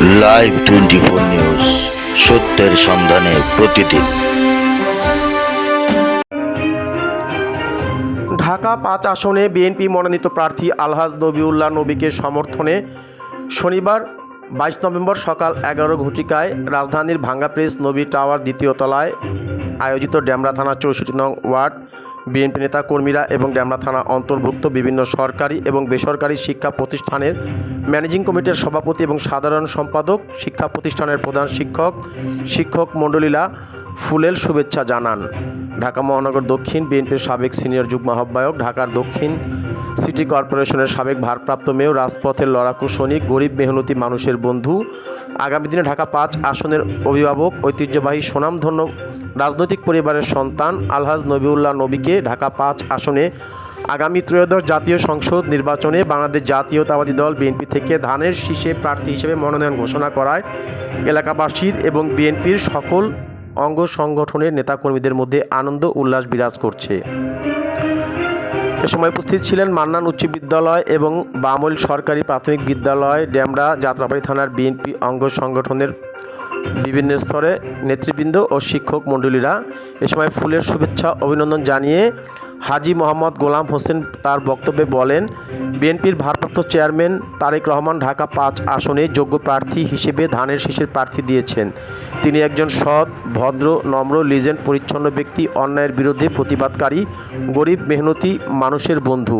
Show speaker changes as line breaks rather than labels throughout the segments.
Live twenty four news সত্যের সন্ধানে প্রতিদিন।
ঢাকা পাঁচ আসনে বিএনপি মনোনীত প্রার্থী আলহাজ নবিউল্লাহ নবীকে সমর্থনে শনিবার বাইশ নভেম্বর সকাল এগারো ঘটিকায় রাজধানীর ভাঙ্গা প্রেস নবী টাওয়ার দ্বিতীয় তলায় আয়োজিত ড্যামরা থানা চৌষট্টি নং ওয়ার্ড, বিএনপি নেতা কর্মীরা এবং ড্যামরা থানা অন্তর্ভুক্ত বিভিন্ন সরকারি এবং বেসরকারি শিক্ষা প্রতিষ্ঠানের ম্যানেজিং কমিটির সভাপতি এবং সাধারণ সম্পাদক, শিক্ষা প্রতিষ্ঠানের প্রধান শিক্ষক শিক্ষক মণ্ডলীরা ফুলেল শুভেচ্ছা জানান। ঢাকা মহানগর দক্ষিণ, বিএনপির সাবেক সিনিয়র যুগ্ম আহ্বায়ক, ঢাকার দক্ষিণ সিটি কর্পোরেশনের সাবেক ভারপ্রাপ্ত মেয়র, রাজপথের লড়াকু সৈনিক, গরিব মেহনতি মানুষের বন্ধু। আগামী দিনে ঢাকা পাঁচ আসনের অভিভাবক, ঐতিহ্যবাহী সুনামধন্য রাজনৈতিক পরিবারের সন্তান আলহাজ নবিউল্লাহ নবীকে ঢাকা পাঁচ আসনে আগামী ত্রয়োদশ জাতীয় সংসদ নির্বাচনে বাংলাদেশ জাতীয়তাবাদী দল বিএনপি থেকে ধানের শীষে প্রার্থী হিসেবে মনোনয়ন ঘোষণা করায়। এলাকাবাসীর এবং বিএনপির সকল অঙ্গ সংগঠনের নেতাকর্মীদের মধ্যে আনন্দ, উল্লাস বিরাজ করছে। এ সময় উপস্থিত ছিলেন মান্নান উচ্চ বিদ্যালয় এবং বামল সরকারি প্রাথমিক বিদ্যালয়, ড্যামরা যাত্রাবাড়ি থানার বিএনপি অঙ্গ সংগঠনের বিভিন্ন স্তরে নেতৃবৃন্দ ও শিক্ষক মণ্ডলীরা এ সময় ফুলের শুভেচ্ছা, অভিনন্দন জানিয়ে হাজি মোহাম্মদ গোলাম হোসেন তার বক্তব্যে বলেন, বিএনপির ভারপ্রাপ্ত চেয়ারম্যান তারেক রহমান ঢাকা পাঁচ আসনে যোগ্য প্রার্থী হিসেবে ধানের শীষের প্রার্থী দিয়েছেন। তিনি একজন সৎ, ভদ্র, নম্র, লিজেন্ড, পরিচ্ছন্ন ব্যক্তি, অন্যায়ের বিরুদ্ধে প্রতিবাদকারী, গরিব, মেহনতি মানুষের বন্ধু।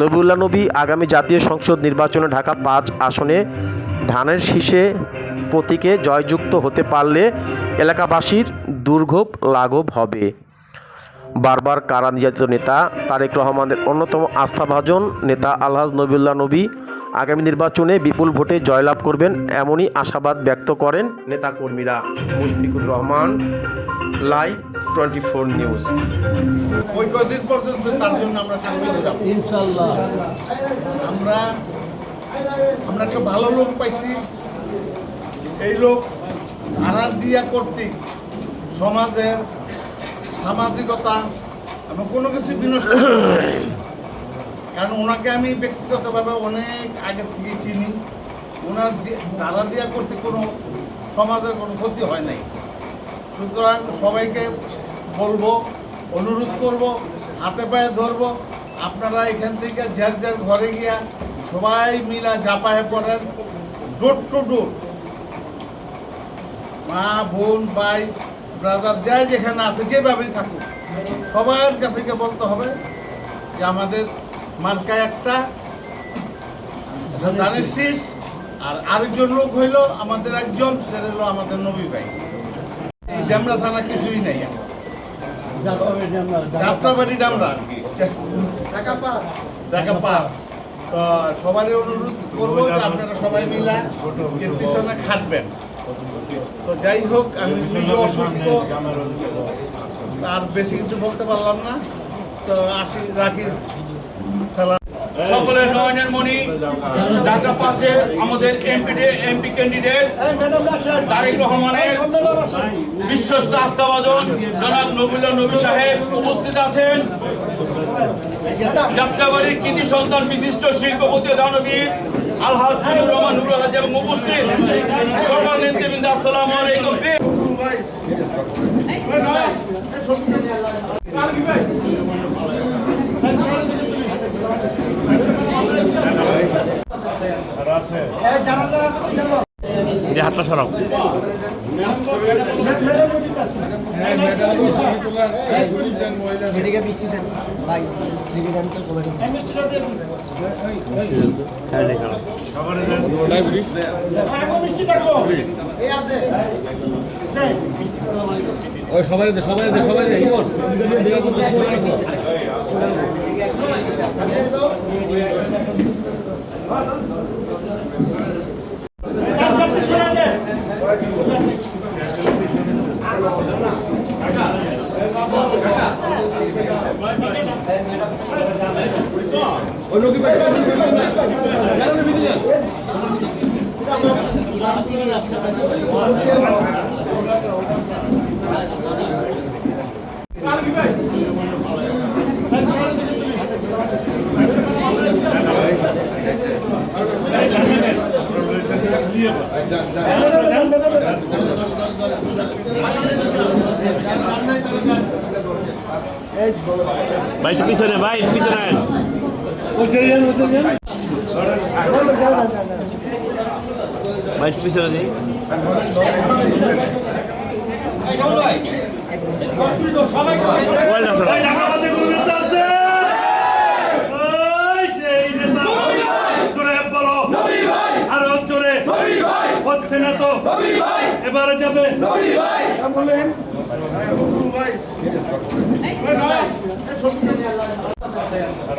নবিউল্লাহ নবী আগামী জাতীয় সংসদ নির্বাচনে ঢাকা পাঁচ আসনে ধানের শীষে প্রতীকে জয়যুক্ত হতে পারলে এলাকাবাসীর দুর্ভোগ লাঘব হবে। বারবার কারা নির্যাতিত নেতা তারেক রহমানের অন্যতম আস্থাভাজন নেতা আলহাজ নবিউল্লাহ নবী আগামী নির্বাচনে বিপুল ভোটে জয়লাভ করবেন এমনই আশাবাদ ব্যক্ত করেন নেতাকর্মীরা। Mushfiqur Rahman live twenty four news.
ওই কদিন পর্যন্ত তার জন্য আমরা
ইনশাল্লাহ
আমরা আমরা একটা ভালো লোক পাইছি। এই লোক দিয়া কর্তৃক সমাজের সামাজিকতা এবং কোনো কিছু বিনষ্ট করে কারণ ওনাকে আমি ব্যক্তিগতভাবে অনেক আগে থেকে চিনি। ওনার দ্বারা দিয়া কর্তৃক কোনো সমাজের কোনো ক্ষতি হয় নাই। সুতরাং সবাইকে বলব অনুরোধ করব হাতে পায়ে ধরবো আপনারা এখান থেকে যার যার ঘরে গিয়া সবাই মিলা জাপায়ে পড়েন ডোর টু ডোর মা বোন ভাই ব্রাদার যাই যেখানে আছে যেভাবেই থাকুক। সবার কাছে গিয়ে বলতে হবে যে আমাদের মার্কা একটা ধানের শীষ আর আরেকজন লোক হইল আমাদের একজন সেটা হলো আমাদের নবী ভাই। এই জামরা থানা কিছুই নাই যাত্রাবাড়ি ডামরা আর কি। ঢাকা পাস। ঢাকা পাস। তো সবারই অনুরোধ করব যে আপনারা সবাই মিলা পিছনে খাটবেন। তো যাই হোক আমি নিজে অসুস্থ। আর বেশি কিছু বলতে পারলাম না। তো আসি রাখি। সালাম।
সকলের নয়নের মণি ঢাকা পাচ্ছে আমাদের এমপি এমপি ক্যান্ডিডেট। তারেক রহমানের বিশ্বস্ত আস্থাভাজন জনাব নবুল্লাহ নবী সাহেব উপস্থিত আছেন। যাত্রাবাড়ির কৃতি সন্তান বিশিষ্ট শিল্পপতি দানবীর আলহাজ রহমান নুরুল হাজ এবং উপস্থিত আসসালামু আলাইকুম।
এদিকে বৃষ্টি হাতটা
সরাও। সবাই। দে সবাই দে সবাই দে
Thank you. भाई पीछे भाई पीछे একটু পিছনে দিই মোবাইল রাখো না।
আরও হচ্ছে না তো এবারে যাবে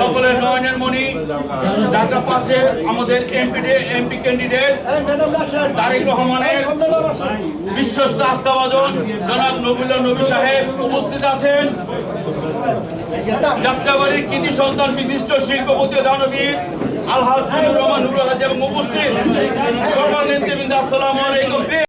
সকলের নয়নের মণি যাত্রা পাচ্ছে আমাদের এমপি এমপি ক্যান্ডিডেট, তারেক রহমানের বিশ্বস্ত আস্থাভাজন, জনাব নবুল্লাহ নবী সাহেব উপস্থিত আছেন। যাত্রাবাড়ির কৃতি সন্তান বিশিষ্ট শিল্পপতি দানবীর আলহাজ রহমান নুর হাজ এবং উপস্থিত সকল নেতৃবৃন্দ, আসসালামু আলাইকুম।